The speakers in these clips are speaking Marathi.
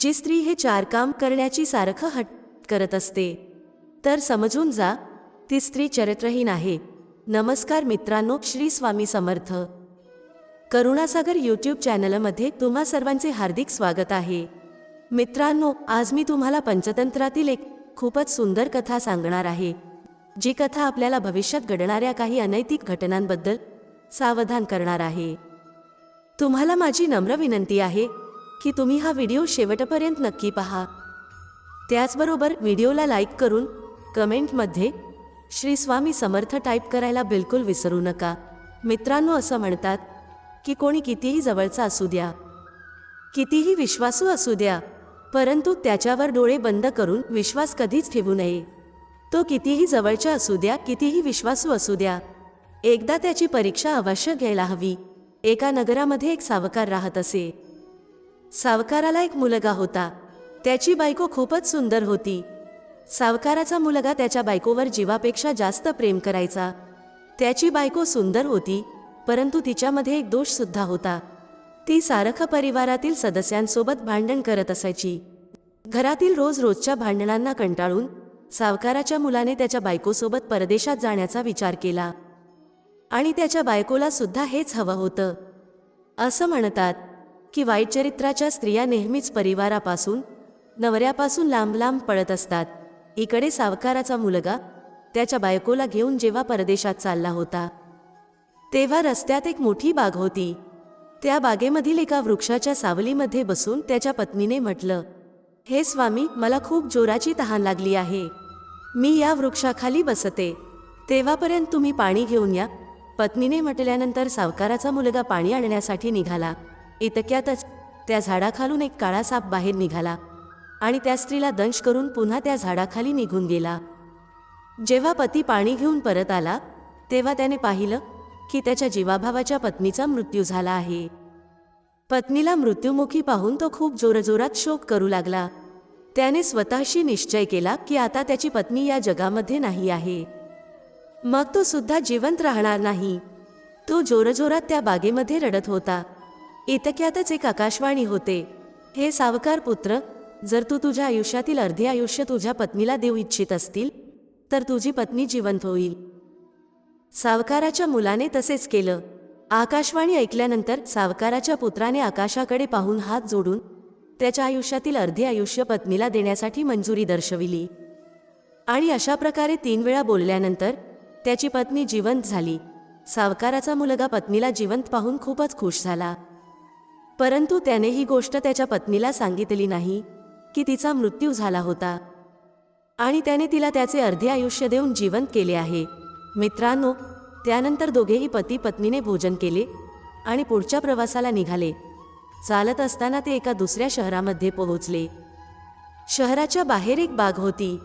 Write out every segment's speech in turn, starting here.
जी स्त्री हे चार काम करण्याची सारखं हट करत असते. तर समजून जा ती स्त्री चरित्रहीन आहे. नमस्कार मित्रांनो श्री स्वामी समर्थ. करुणासागर यूट्यूब चॅनलमध्ये तुम्हा सर्वांचे हार्दिक स्वागत आहे. मित्रांनो आज मी तुम्हाला पंचतंत्रातील एक खूपच सुंदर कथा सांगणार आहे. जी कथा आपल्याला भविष्यात घडणाऱ्या काही अनैतिक घटनांबद्दल सावधान करणार आहे. तुम्हाला माझी नम्र विनंती आहे की तुम्ही हा व्हिडिओ शेवटपर्यंत नक्की पहा. त्याचबरोबर व्हिडिओला लाईक करून कमेंटमध्ये श्री स्वामी समर्थ टाईप करायला बिलकुल विसरू नका. मित्रांनो असं म्हणतात की कोणी कितीही जवळचा असू द्या कितीही विश्वासू असू द्या परंतु त्याच्यावर डोळे बंद करून विश्वास कधीच ठेवू नये. तो कितीही जवळचा असू द्या कितीही विश्वासू असू द्या एकदा त्याची परीक्षा अवश्य घ्यायला हवी. एका नगरामध्ये एक सावकार राहत असे. सावकाराला एक मुलगा होता. त्याची बायको खूपच सुंदर होती. सावकाराचा मुलगा त्याच्या बायकोवर जीवापेक्षा जास्त प्रेम करायचा. त्याची बायको सुंदर होती परंतु तिच्यामध्ये एक दोषसुद्धा होता. ती सारखं परिवारातील सदस्यांसोबत भांडण करत असायची. घरातील रोज रोजच्या भांडणांना कंटाळून सावकाराच्या मुलाने त्याच्या बायकोसोबत परदेशात जाण्याचा विचार केला. आणि त्याच्या बायकोला सुद्धा हेच हवं होतं. असं म्हणतात की वाईट चरित्राच्या स्त्रिया नेहमीच परिवारापासून नवऱ्यापासून लांब लांब पळत असतात. इकडे सावकाराचा मुलगा त्याच्या बायकोला घेऊन जेव्हा परदेशात चालला होता. तेव्हा रस्त्यात एक मोठी बाग होती. त्या बागेमधील एका वृक्षाच्या सावलीमध्ये बसून त्याच्या पत्नीने म्हटलं हे स्वामी मला खूप जोराची तहान लागली आहे. मी या वृक्षाखाली बसते. तेव्हापर्यंत तुम्ही पाणी घेऊन या. पत्नीने म्हटल्यानंतर सावकाराचा मुलगा पाणी आणण्यासाठी निघाला. इतक्यातच त्या झाडाखालून एक काळा साप बाहेर निघाला आणि त्या स्त्रीला दंश करून पुन्हा त्या झाडाखाली निघून गेला. जेव्हा पती पाणी घेऊन परत आला तेव्हा त्याने पाहिलं की त्याच्या जीवाभावाच्या पत्नीचा मृत्यू झाला आहे. पत्नीला मृत्युमुखी पाहून तो खूप जोरजोरात शोक करू लागला. त्याने स्वतःशी निश्चय केला की आता त्याची पत्नी या जगामध्ये नाही आहे. मग तो सुद्धा जिवंत राहणार नाही. तो जोरजोरात त्या बागेमध्ये रडत होता. इतक्यातच एक आकाशवाणी होते. हे सावकार पुत्र जर तू तुझ्या आयुष्यातील अर्धे आयुष्य तुझ्या पत्नीला देऊ इच्छित असतील तर तुझी पत्नी जिवंत होईल. सावकाराच्या मुलाने तसेच केलं. आकाशवाणी ऐकल्यानंतर सावकाराच्या पुत्राने आकाशाकडे पाहून हात जोडून त्याच्या आयुष्यातील अर्धे आयुष्य पत्नीला देण्यासाठी मंजुरी दर्शविली. आणि अशा प्रकारे तीन वेळा बोलल्यानंतर त्याची पत्नी जिवंत झाली. सावकाराचा मुलगा पत्नीला जिवंत पाहून खूपच खुश झाला. परंतु त्याने ही गोष्ट त्याच्या पत्नीला सांगितली नाही की तिचा मृत्यू झाला होता. आणि त्याने तिला त्याचे अर्धे आयुष्य देऊन जिवंत केले आहे. मित्रांनो त्यानंतर दोघेही पती पत्नीने भोजन केले आणि पुढच्या प्रवासाला निघाले. चालत असताना ते एका दुसऱ्या शहरामध्ये पोहोचले. शहराच्या बाहेर एक बाग होती.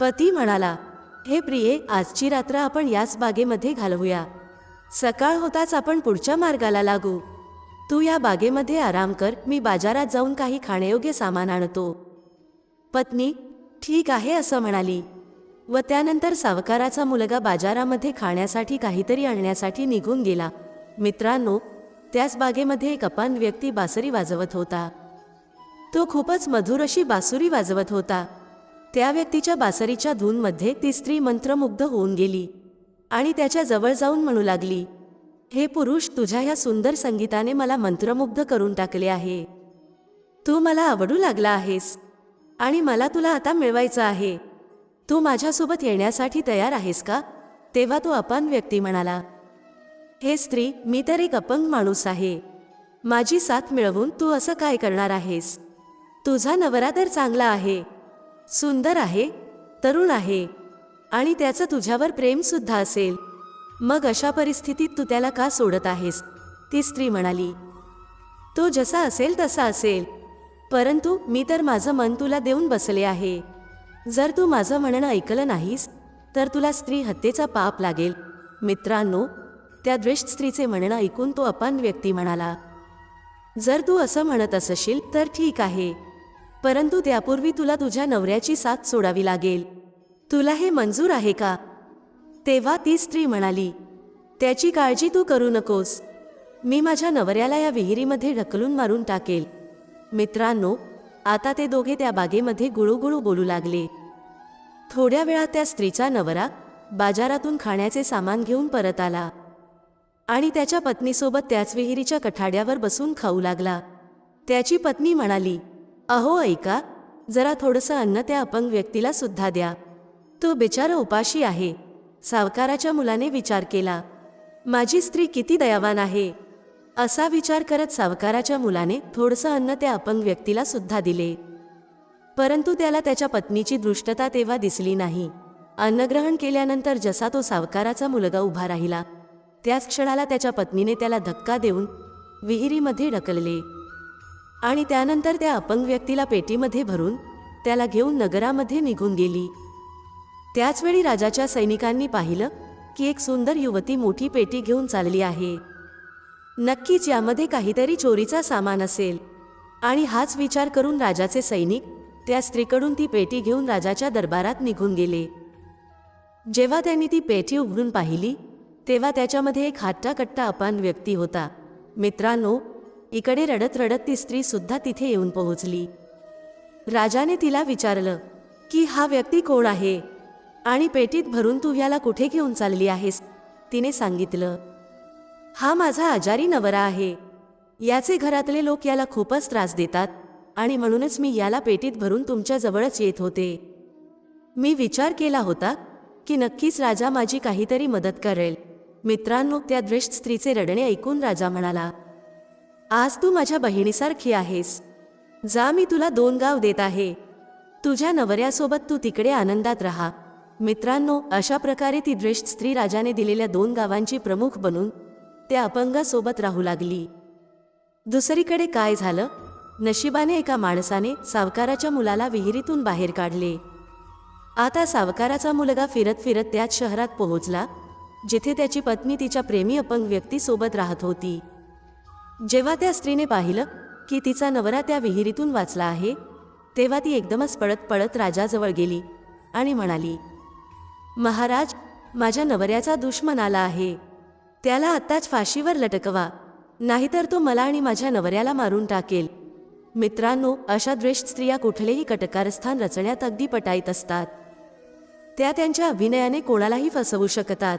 पती म्हणाला हे प्रिये आजची रात्र आपण याच बागेमध्ये घालवूया. सकाळ होताच आपण पुढच्या मार्गाला लागू. तू या बागेमध्ये आराम कर मी बाजारात जाऊन काही खाण्यायोग्य सामान आणतो. पत्नी ठीक आहे असं म्हणाली. व त्यानंतर सावकाराचा मुलगा बाजारामध्ये खाण्यासाठी काहीतरी आणण्यासाठी निघून गेला. मित्रांनो त्याच बागेमध्ये एक अपान व्यक्ती बासरी वाजवत होता. तो खूपच मधुर अशी बासुरी वाजवत होता. त्या व्यक्तीच्या बासरीच्या धूनमध्ये ती स्त्री मंत्रमुग्ध होऊन गेली आणि त्याच्याजवळ जाऊन म्हणू लागली हे पुरुष तुझ्या या सुंदर संगीताने मला मंत्रमुग्ध करून टाकले आहे. तू मला आवडू लागला आहेस. आणि मला तुला आता मिळवायचं आहे. तू माझ्यासोबत येण्यासाठी तयार आहेस का? तेव्हा तो अपान व्यक्ती म्हणाला. हे स्त्री मी तर एक अपंग माणूस आहे. माझी साथ मिळवून तू असं काय करणार आहेस? तुझा नवरा तर चांगला आहे. सुंदर आहे तरुण आहे. आणि त्याचं तुझ्यावर प्रेमसुद्धा असेल. मग अशा परिस्थितीत तू त्याला का सोडत आहेस? ती स्त्री म्हणाली तो जसा असेल तसा असेल. परंतु मी तर माझं मन तुला देऊन बसले आहे. जर तू माझं म्हणणं ऐकलं नाहीस तर तुला स्त्री हत्येचा पाप लागेल. मित्रांनो त्या द्वेष स्त्रीचे म्हणणं ऐकून तो अपान व्यक्ती म्हणाला जर तू असं म्हणत असशील तर ठीक आहे. परंतु त्यापूर्वी तुला तुझ्या नवऱ्याची साथ सोडावी लागेल. तुला हे मंजूर आहे का? तेव्हा ती स्त्री म्हणाली त्याची काळजी तू करू नकोस. मी माझ्या नवऱ्याला या विहिरीमध्ये ढकलून मारून टाकेल. मित्रांनो आता ते दोघे त्या बागेमध्ये गुळूगुळू बोलू लागले. थोड्या वेळात त्या स्त्रीचा नवरा बाजारातून खाण्याचे सामान घेऊन परत आला आणि त्याच्या पत्नीसोबत त्याच विहिरीच्या कठाड्यावर बसून खाऊ लागला. त्याची पत्नी म्हणाली अहो ऐका जरा थोडंसं अन्न त्या अपंग व्यक्तीला सुद्धा द्या. तो बिचारा उपाशी आहे. सावकाराच्या मुलाने विचार केला माझी स्त्री किती दयावान आहे. असा विचार करत सावकाराच्या मुलाने थोडसं अन्न त्या अपंग व्यक्तीला सुद्धा दिले. परंतु त्याला त्याच्या पत्नीची दृष्टता तेव्हा दिसली नाही. अन्नग्रहण केल्यानंतर जसा तो सावकाराचा मुलगा उभा राहिला त्याच क्षणाला त्याच्या पत्नीने त्याला धक्का देऊन विहिरीमध्ये ढकलले. आणि त्यानंतर त्या अपंग व्यक्तीला पेटीमध्ये भरून त्याला घेऊन नगरामध्ये निघून गेली. त्याचवेळी राजाच्या सैनिकांनी पाहिलं की एक सुंदर युवती मोठी पेटी घेऊन चालली आहे. नक्कीच यामध्ये काहीतरी चोरीचा सामान असेल. आणि हाच विचार करून राजाचे सैनिक त्या स्त्रीकडून ती पेटी घेऊन राजाच्या दरबारात निघून गेले. जेव्हा त्यांनी ती पेटी उघडून पाहिली तेव्हा त्याच्यामध्ये एक हट्टाकट्टा अपान व्यक्ती होता. मित्रांनो इकडे रडत रडत ती स्त्री सुद्धा तिथे येऊन पोहोचली. राजाने तिला विचारलं की हा व्यक्ती कोण आहे? आणि पेटीत भरून तू याला कुठे घेऊन चालली आहेस? तिने सांगितलं हा माझा आजारी नवरा आहे. याचे घरातले लोक याला खूपच त्रास देतात आणि म्हणूनच मी याला पेटीत भरून तुमच्याजवळच येत होते. मी विचार केला होता की नक्कीच राजा माझी काहीतरी मदत करेल. मित्रांनो त्या दृष्ट स्त्रीचे रडणे ऐकून राजा म्हणाला आज तू माझ्या बहिणीसारखी आहेस. जा मी तुला दोन गाव देत आहे. तुझ्या नवऱ्यासोबत तू तिकडे आनंदात राहा. मित्रांनो अशा प्रकारे ती दृष्ट स्त्री राजाने दिलेल्या दोन गावांची प्रमुख बनून त्या अपंगासोबत राहू लागली. दुसरीकडे काय झालं? नशिबाने एका माणसाने सावकाराच्या मुलाला विहिरीतून बाहेर काढले. आता सावकाराचा मुलगा फिरत फिरत त्याच शहरात पोहोचला जिथे त्याची पत्नी तिच्या प्रेमी अपंग व्यक्तीसोबत राहत होती. जेव्हा त्या स्त्रीने पाहिलं की तिचा नवरा त्या विहिरीतून वाचला आहे तेव्हा ती एकदमच पळत पळत राजाजवळ गेली आणि म्हणाली महाराज माझ्या नवऱ्याचा दुश्मन आला आहे. त्याला आत्ताच फाशीवर लटकवा. नाहीतर तो मला आणि माझ्या नवऱ्याला मारून टाकेल. मित्रांनो अशा द्वेष स्त्रिया कुठलेही कटकारस्थान रचण्यात अगदी पटाईत असतात. त्या त्यांच्या अभिनयाने कोणालाही फसवू शकतात.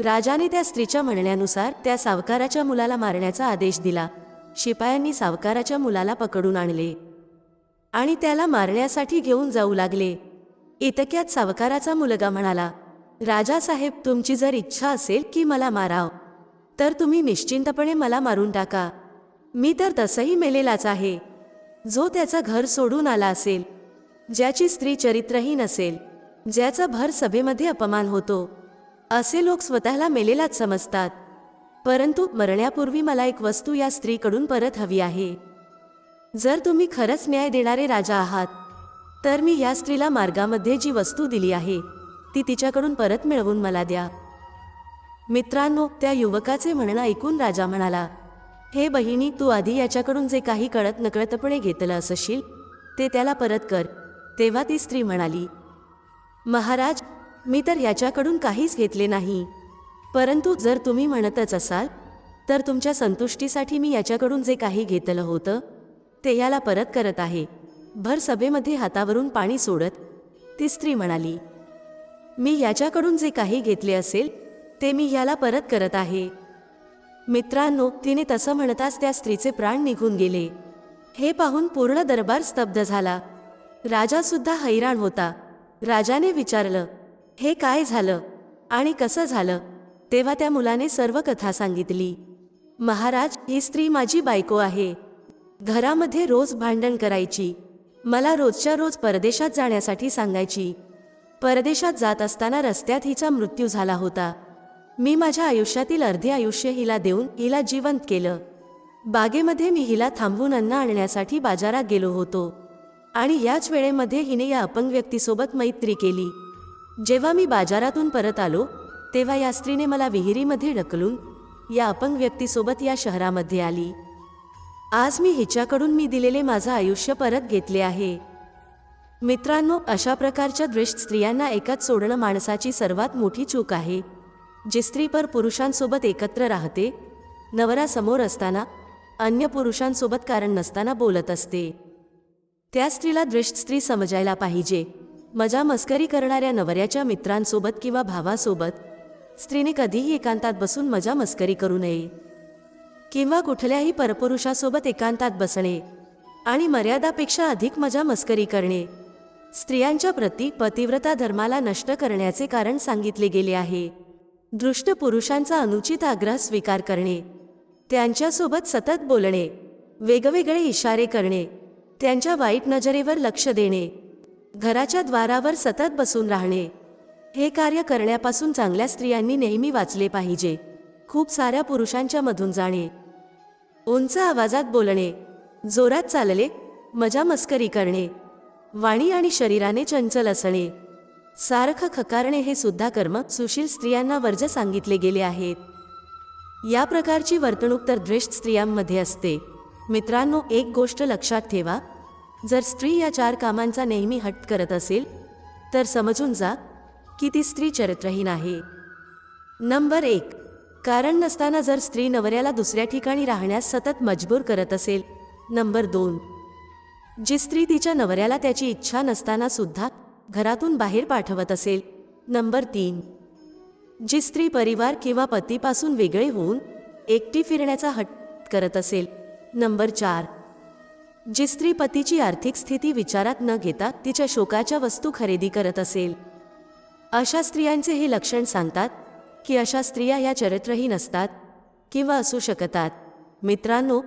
राजाने त्या स्त्रीच्या म्हणण्यानुसार त्या सावकाराच्या मुलाला मारण्याचा आदेश दिला. शिपायांनी सावकाराच्या मुलाला पकडून आणले. आणि त्याला मारण्यासाठी घेऊन जाऊ लागले. इतक्यात सावकाराचा मुलगा म्हणाला राजासाहेब तुमची जर इच्छा असेल की मला माराव तर तुम्ही निश्चिंतपणे मला मारून टाका. मी तर तसंही मेलेलाच आहे. जो त्याचं घर सोडून आला असेल ज्याची स्त्री चरित्रहीन असेल ज्याचा भर सभेमध्ये अपमान होतो असे लोक स्वतःला मेलेलाच समजतात. परंतु मरण्यापूर्वी मला एक वस्तू या स्त्रीकडून परत हवी आहे. जर तुम्ही खरंच न्याय देणारे राजा आहात तर मी या स्त्रीला मार्गामध्ये जी वस्तू दिली आहे ती तिच्याकडून परत मिळवून मला द्या. मित्रांनो त्या युवकाचे म्हणणं ऐकून राजा म्हणाला हे बहिणी तू आधी याच्याकडून जे काही कळत नकळतपणे घेतलं असशील ते त्याला परत कर. तेव्हा ती स्त्री म्हणाली महाराज मी तर याच्याकडून काहीच घेतले नाही. परंतु जर तुम्ही म्हणतच असाल तर तुमच्या संतुष्टीसाठी मी याच्याकडून जे काही घेतलं होतं ते याला परत करत आहे. भर सभेमध्ये हातावरून पाणी सोडत ती स्त्री म्हणाली मी याच्याकडून जे काही घेतले असेल ते मी याला परत करत आहे. मित्रांनो तिने तसं म्हणताच त्या स्त्रीचे प्राण निघून गेले. हे पाहून पूर्ण दरबार स्तब्ध झाला. राजासुद्धा हैराण होता. राजाने विचारलं हे काय झालं? आणि कसं झालं? तेव्हा त्या मुलाने सर्व कथा सांगितली. महाराज ही स्त्री माझी बायको आहे. घरामध्ये रोज भांडण करायची. मला रोजच्या रोज परदेशात जाण्यासाठी सांगायची. परदेशात जात असताना रस्त्यात हिचा मृत्यू झाला होता. मी माझ्या आयुष्यातील अर्धे आयुष्य हिला देऊन हिला जिवंत केलं. बागेमध्ये मी हिला थांबवून अन्न आणण्यासाठी बाजारात गेलो होतो. आणि याच वेळेमध्ये हिने या अपंग व्यक्तीसोबत मैत्री केली. जेव्हा मी बाजारातून परत आलो तेव्हा या स्त्रीने मला विहिरीमध्ये ढकलून या अपंग व्यक्तीसोबत या शहरामध्ये आली. आज मी हिच्याकडून मी दिलेले माझं आयुष्य परत घेतले आहे. मित्रांनो अशा प्रकारच्या दृष्ट स्त्रियांना एकाच सोडणं माणसाची सर्वात मोठी चूक आहे. जी स्त्री पर पुरुषांसोबत एकत्र राहते नवरा समोर असताना अन्य पुरुषांसोबत कारण नसताना बोलत असते. त्या स्त्रीला दृष्ट स्त्री समजायला पाहिजे. मजा मस्करी करणाऱ्या नवऱ्याच्या मित्रांसोबत किंवा भावासोबत स्त्रीने कधीही एकांतात बसून मजा मस्करी करू नये. किंवा कुठल्याही परपुरुषासोबत एकांतात बसणे आणि मर्यादापेक्षा अधिक मजा मस्करी करणे स्त्रियांच्या प्रती पतिव्रता धर्माला नष्ट करण्याचे कारण सांगितले गेले आहे. दृष्ट पुरुषांचा अनुचित आग्रह स्वीकार करणे त्यांच्यासोबत सतत बोलणे वेगवेगळे इशारे करणे त्यांच्या वाईट नजरेवर लक्ष देणे घराच्या द्वारावर सतत बसून राहणे हे कार्य करण्यापासून चांगल्या स्त्रियांनी नेहमी वाचले पाहिजे. खूप साऱ्या पुरुषांच्या मधून जाणे. उंच आवाजात बोलणे जोरात चालले मजा मस्करी करणे वाणी आणि शरीराने चंचल असणे सारखं खकारणे हे सुद्धा कर्म सुशील स्त्रियांना वर्ज सांगितले गेले आहेत. या प्रकारची वर्तणूक तर द्वेष्ट स्त्रियांमध्ये असते. मित्रांनो एक गोष्ट लक्षात ठेवा जर स्त्री या चार कामांचा नेहमी हट्ट करत असेल तर समजून जा की ती स्त्री चरित्रहीन आहे. नंबर एक कारण नसताना जर स्त्री नवऱ्याला दुसऱ्या ठिकाणी राहण्यास सतत मजबूर करत असेल. नंबर दोन. जी स्त्री तिच्या नवऱ्याला त्याची इच्छा नसताना सुद्धा घरातून बाहेर पाठवत असेल. नंबर तीन. जी स्त्री परिवार किंवा पतीपासून वेगळे होऊन एकटी फिरण्याचा हट करत असेल. नंबर चार. जी स्त्री पतीची आर्थिक स्थिती विचारात न घेता तिच्या शोकाच्या वस्तू खरेदी करत असेल. अशा स्त्रियांचे हे लक्षण सांगतात की अशा स्त्रिया या चरित्रहीन असतात किंवा असू शकतात. मित्रांनो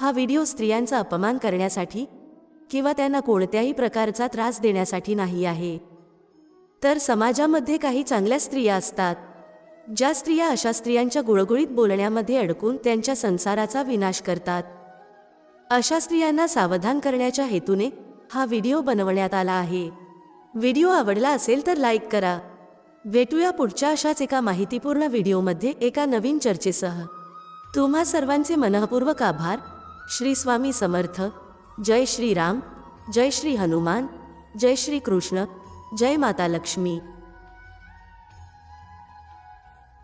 हा व्हिडिओ स्त्रियांचा अपमान करण्यासाठी किंवा त्यांना कोणत्याही प्रकारचा त्रास देण्यासाठी नाही आहे. तर समाजामध्ये काही चांगल्या स्त्रिया असतात. ज्या स्त्रिया अशा स्त्रियांच्या गुळगुळीत बोलण्यामध्ये अडकून त्यांच्या संसाराचा विनाश करतात. अशा स्त्रियांना सावधान करण्याच्या हेतूने हा व्हिडिओ बनवण्यात आला आहे. व्हिडिओ आवडला असेल तर लाईक करा. भेटूया पुढच्या अशाच एका माहितीपूर्ण व्हिडिओमध्ये एका नवीन चर्चेसह. तुम्हा सर्वांचे मनःपूर्वक आभार. श्री स्वामी समर्थ. जय श्री राम. जय श्री हनुमान. जय श्री कृष्ण. जय माता लक्ष्मी.